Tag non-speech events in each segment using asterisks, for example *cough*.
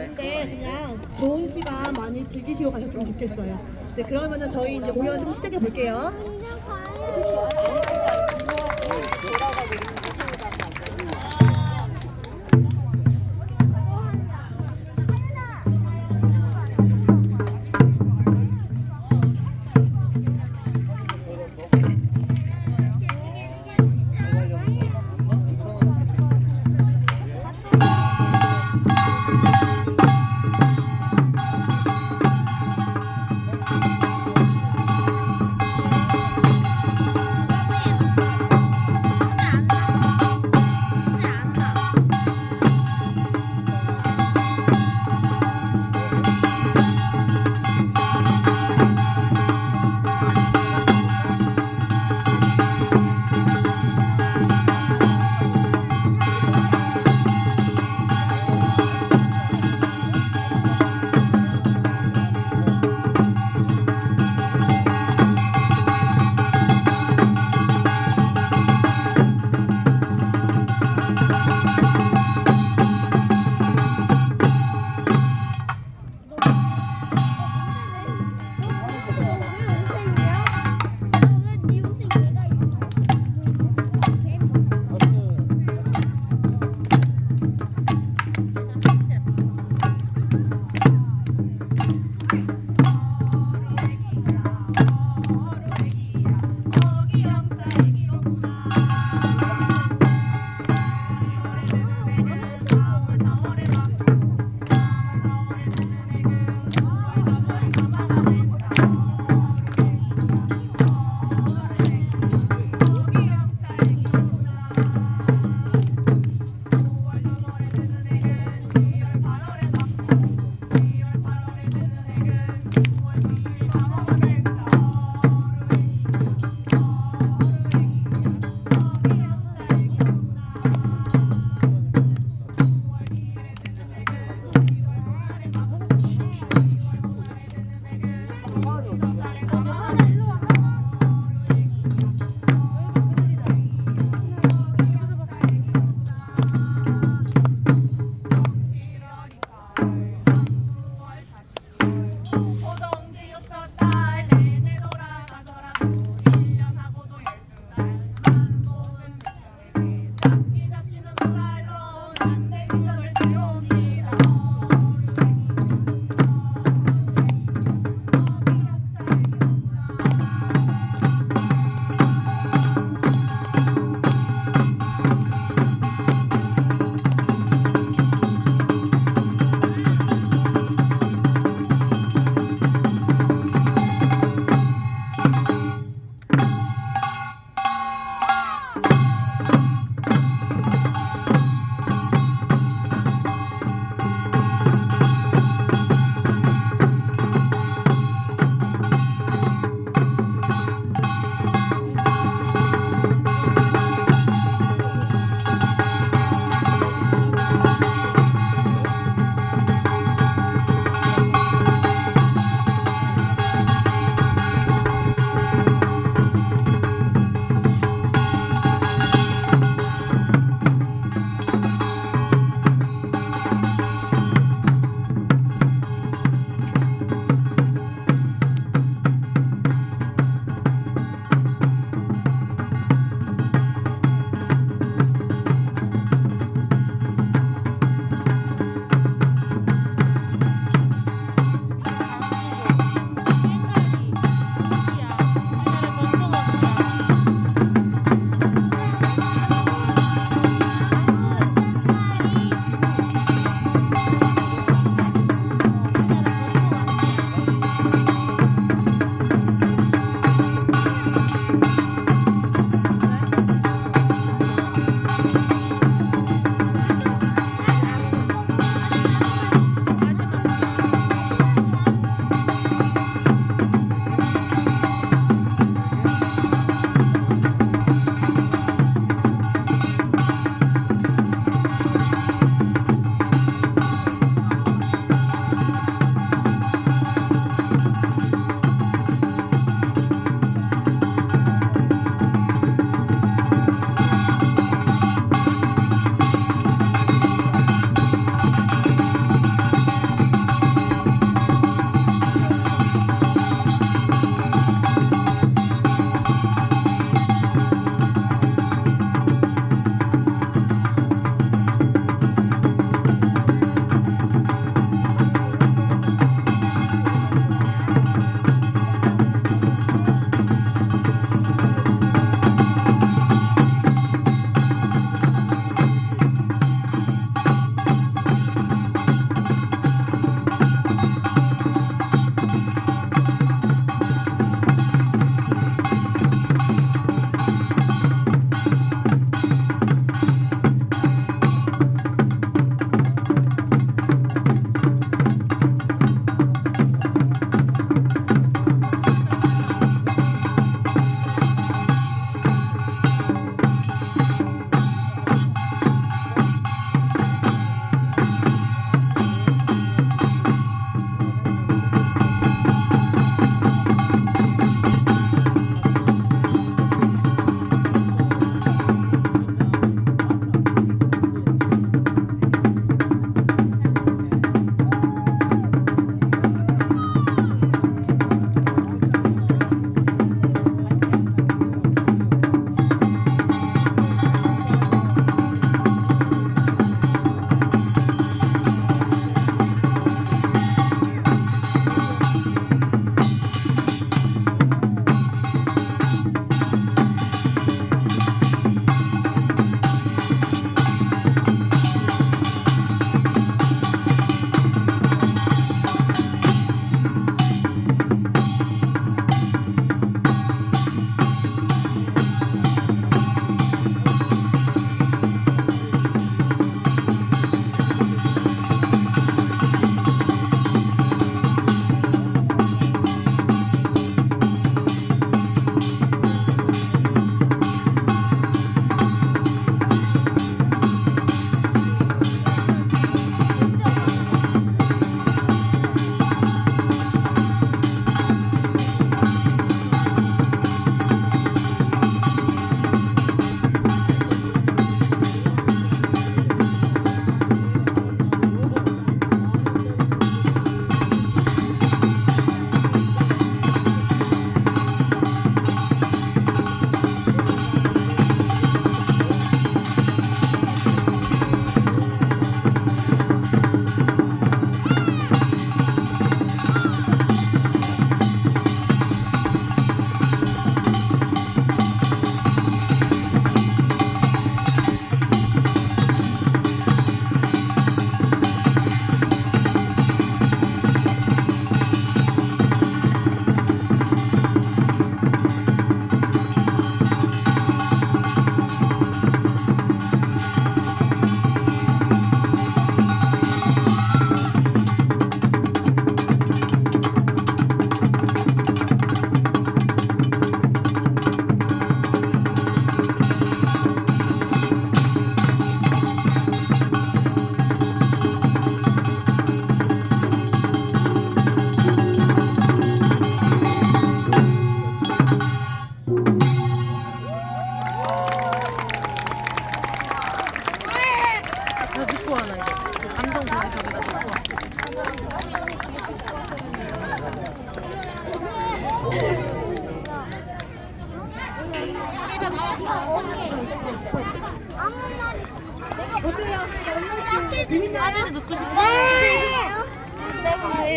많은데 그냥 좋은 시간 많이 즐기시고 가셨으면 좋겠어요. 네, 그러면은 저희 이제 공연 좀 시작해 볼게요.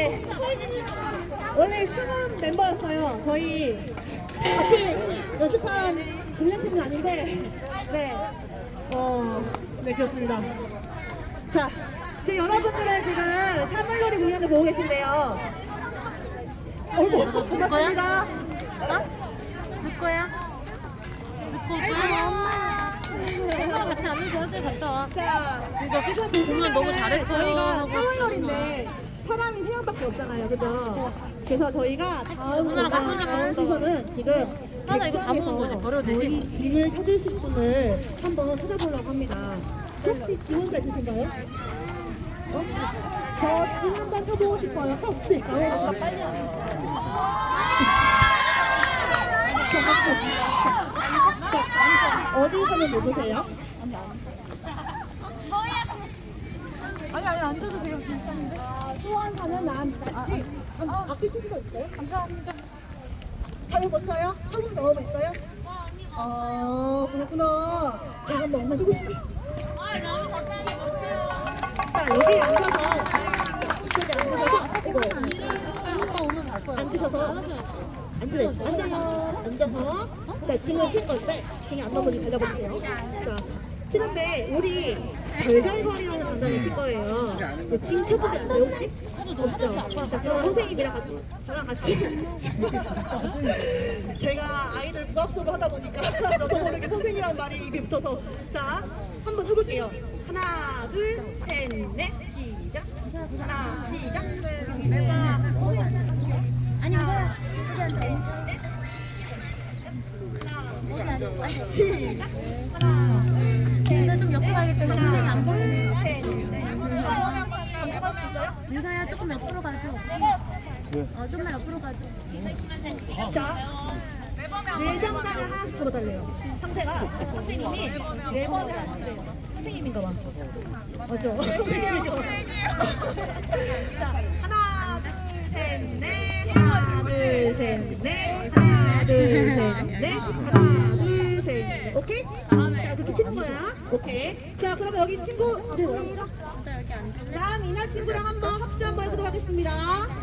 네. 원래 승원 멤버였어요. 저희 같이 연습한 공연팀은 아닌데, 네. 어, 네, 그렇습니다. 자, 지금 여러분들은 지금 사물놀이 공연을 보고 계신데요. 어머, 고맙습니다. 어? 누 거야? 누구 거야? 엄마랑 같이 안는데 어제 갔다 와. 자, 이거 지금 공연 보시면은 너무 잘했어요. 저희가 하고 사물놀인데 사람이 세 명밖에 없잖아요, 그죠? 그래서 저희가 다음 누나랑 같이 혼자 봐. 시선은 지금 하나 이거 다 먹은 거지? 버려도 되지? 저희 짐을 찾으실 분을 한번 찾아보려고 합니다. 혹시 지원자 있으신가요? 어? 저짐 한번 쳐보고 싶어요. 또 혹시 있어요? 빨리 어디서는 누구세요? 아니 아니 앉아도 돼요. 괜찮은데? 아, 수원 사는 남, 나씨. 아, 악기 치는 거 있어요? 감사합니다. 잘못 쳐요? 한국 경험 있어요? 아, 그렇구나. 제가 한번 엄마 해보고 싶어요. 자, 여기 앉아서, 앉아서, 이거, 거야. 앉으셔서, 앉으세요. 앉아요. 앉아서, 자, 짐을 칠 건데, 안 넘어지 달려보세요. 자, 치는데, 우리 별별거리라는 단단히 칠 거예요. 그짐 쳐보지 않아요, 혹시? 없죠. 자, 그럼 선생님이랑 같이, 저랑 같이. *laughs* 제가 아이들 부학수를 하다 보니까 *laughs* 저도 모르게 선생님이란 말이 입에 붙어서. 자, 한번 해볼게요. 하나, 둘, 셋, 넷, 시작. 하나, 시작. 아니. 시작. 나 가야겠다. 이거 선생님 안 보이네. 셋, 넷. 감당할 수 있어요? 민사야 조금 옆으로 가줘. 어 좀만 옆으로 가줘. 자, 내장단을 하나씩 걸어달래요. 상태가 선생님이 네 번을 봐. 맞죠? 오케이. 자, 그러면 여기 친구, 다음 이나 친구랑 한번 합주 한번 해보도록 하겠습니다.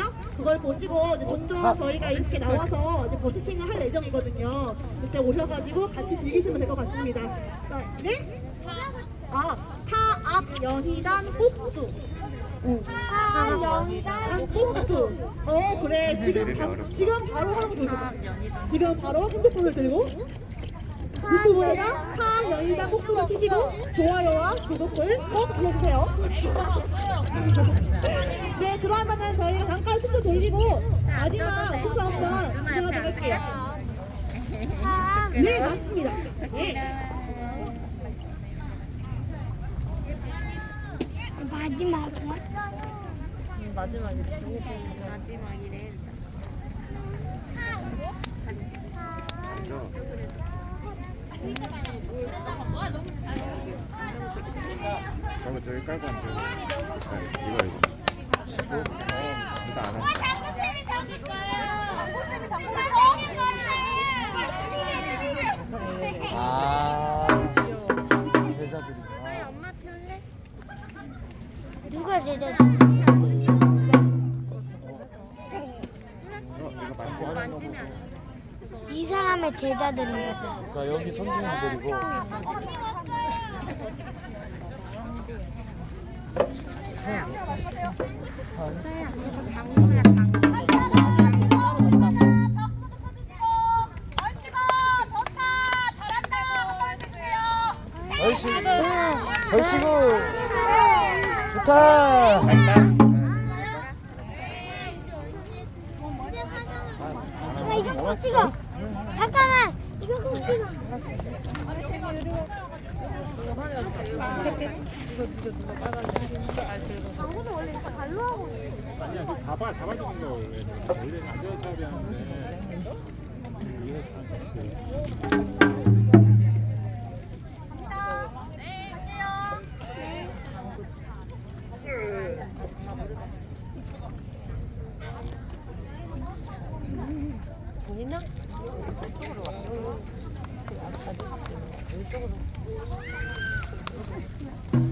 나오거든요. 그걸 보시고 이제 종종 저희가 이렇게 나와서 이제 버스킹을 할 예정이거든요. 그때 오셔가지고 같이 즐기시면 될 것 같습니다. 자, 네? 아, 타악 연희단 꼭두. 응. 아, 꼭두. 어, 그래. 지금, 바, 지금 바로 하는 거 좋겠다. 지금 바로 핸드폰을 들고 유튜브에다 타연희단 꼭두를 치시고 좋아요와 구독을 꼭 눌러주세요. *laughs* 네, 그러면은 저희가 잠깐 순서 돌리고 마지막 순서 한번 진행하도록 할게요. 네, 맞습니다. 네. 마지막. 마지막이래. 마지막이래. 저거 저기 깔고 앉아요. 네, 이거 이거. 치고 어, 일단 안 하니까. 아 제자들이구나. 엄마 태울래? 누가 제자? 어, 이거 맞고 하는 거. 이 사람의 제자들인 거죠. 그러니까 여기 선생님들이고 얼씨 장난치네.